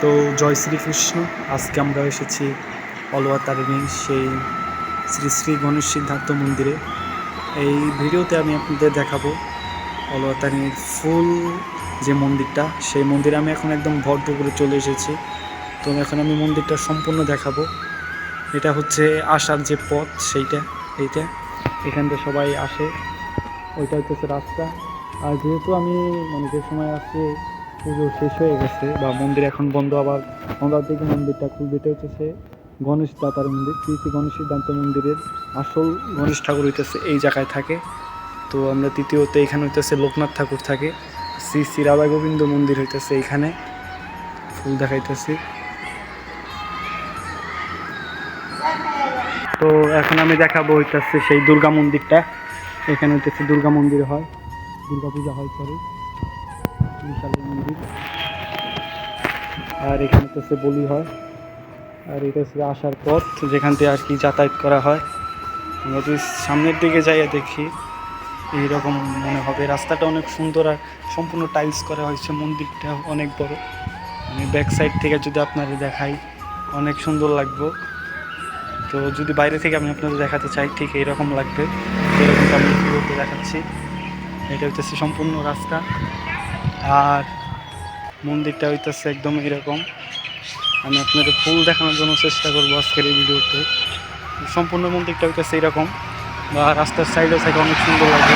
তো জয় শ্রীকৃষ্ণ। আজকে আমরা এসেছি অলওয়া তারিণী সেই শ্রী শ্রী গণেশ সিদ্ধার্থ মন্দিরে। এই ভিডিওতে আমি আপনাদের দেখাবো অলওয়া তারিণীর ফুল যে মন্দিরটা। সেই মন্দিরে আমি এখন একদম ভর দুপুরে চলে এসেছি। তো এখন আমি মন্দিরটা সম্পূর্ণ দেখাবো। এটা হচ্ছে আসার যে পথ, সেইটা, এইটা। এখান থেকে সবাই আসে। ওইটা হচ্ছে রাস্তা। আর যেহেতু আমি মানে যে সময় আসছে পুজো শেষ হয়ে গেছে, বা মন্দির এখন বন্ধ, আবার সন্ধ্যার দিকে মন্দিরটা খুলবে এটা হচ্ছে গণেশ দাতার মন্দির তৃতীয় গণেশ সিদ্ধান্ত মন্দিরের আসল গণেশ ঠাকুর হইতেছে এই জায়গায় থাকে। তো আমরা তৃতীয়তে এখানে হইতেছে লোকনাথ ঠাকুর থাকে। শ্রী শ্রী রাধা গোবিন্দ মন্দির হইতেছে এখানে। ফুল দেখাইতেছি। তো এখন আমি দেখাবো হইতেছে সেই দুর্গা মন্দিরটা। এখানে হইতেছে দুর্গা মন্দির হয়। দুর্গা পূজা হয় সরি বিশাল মন্দির। আর এখানে হচ্ছে বলি হয়। আর এটা হচ্ছে আসার পথ, যেখান থেকে আর কি যাতায়াত করা হয়। আমরা যদি সামনের দিকে যাইয়া দেখি, এইরকম মনে হবে। রাস্তাটা অনেক সুন্দর আর সম্পূর্ণ টাইলস করা হয়েছে, মন্দিরটা অনেক বড়। আমি ব্যাক সাইড থেকে যদি আপনাদের দেখাই, অনেক সুন্দর লাগবে। তো যদি বাইরে থেকে আমি আপনাদের দেখাতে চাই, ঠিক এইরকম লাগবে। এরকমটা আমি দেখাচ্ছি। এটা হচ্ছে সম্পূর্ণ রাস্তা। আর মন্দিরটা হইতেছে একদম এরকম। আমি আপনাদের ফুল দেখানোর জন্য চেষ্টা করব আজকের এই ভিডিওতে। সম্পূর্ণ মন্দিরটা হইতেছে এরকম। বা রাস্তার সাইডে সাইডে অনেক সুন্দর লাগে।